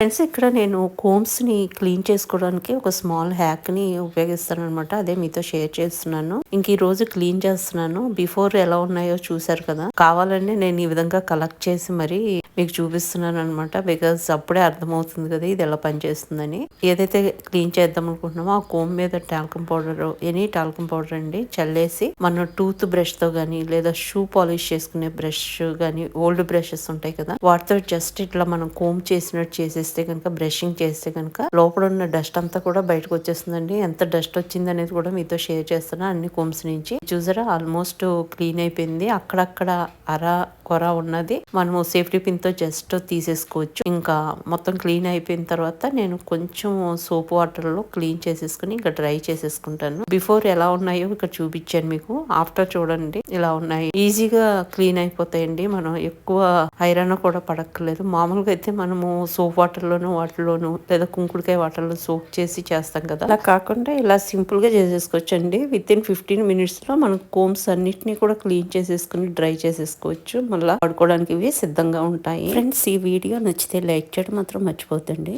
Friends ఇక్కడ నేను కోమ్స్ని clean చేసుకోవడానికి ఒక స్మాల్ హ్యాక్ని ఉపయోగిస్తాను అనమాట అదే మీతో షేర్ చేస్తున్నాను. ఇంక ఈ రోజు క్లీన్ చేస్తున్నాను. బిఫోర్ ఎలా ఉన్నాయో చూసారు కదా? కావాలంటే నేను ఈ విధంగా కలెక్ట్ చేసి మరి మీకు చూపిస్తున్నాను అనమాట బికాస్ అప్పుడే అర్థమవుతుంది కదా ఇది ఎలా పనిచేస్తుందని. ఏదైతే క్లీన్ చేద్దాం అనుకుంటున్నామో ఆ కోమ్ మీద talcum powder any talcum powder అండి. చల్లేసి మన టూత్ బ్రష్తో లేదా షూ పాలిష్ చేసుకునే బ్రష్ కానీ ఓల్డ్ బ్రషెస్ ఉంటాయి కదా? వాటితో జస్ట్ ఇట్లా మనం కోమ్ చేసినట్టు చేస్తే కనుక బ్రషింగ్ చేస్తే కనుక లోపల ఉన్న డస్ట్ అంతా కూడా బయటకు వచ్చేస్తుందండి. ఎంత డస్ట్ వచ్చింది అనేది కూడా మీతో షేర్ చేస్తున్నా. అన్ని కోమ్స్ నుంచి. చూసారా? ఆల్మోస్ట్ క్లీన్ అయిపోయింది. అక్కడక్కడ అర కొర ఉన్నది. మనము సేఫ్టీ పిన్తో జస్ట్ తీసేసుకోవచ్చు. ఇంకా మొత్తం క్లీన్ అయిపోయిన తర్వాత నేను కొంచెం సోప్ వాటర్లో క్లీన్ చేసేసుకుని ఇంకా డ్రై చేసేసుకుంటాను. బిఫోర్ ఎలా ఉన్నాయో ఇక్కడ చూపించాను మీకు. ఆఫ్టర్ చూడండి ఇలా ఉన్నాయి. ఈజీగా క్లీన్ అయిపోతాయండి. మనం ఎక్కువ ఐరన్ కూడా పడక్కర్లేదు. మామూలుగా అయితే మనము సోప్ వాటర్ వాటర్లోనూ వాటర్లోనూ లేదా కుంకుడుకాయ వాటర్లో సోప్ చేసి చేస్తాం కదా. అలా కాకుండా ఇలా సింపుల్గా చేసేసుకోవచ్చు అండి విత్ ఇన్ ఫిఫ్టీన్ మినిట్స్లో మనం కోమ్స్ అన్నిటిని కూడా క్లీన్ చేసేసుకుని డ్రై చేసేసుకోవచ్చు. మళ్ళీ వాడుకోవడానికి ఇవి సిద్ధంగా ఉంటాయి. ఫ్రెండ్స్ ఈ వీడియో నచ్చితే లైక్ చేయడం మాత్రం మర్చిపోతండి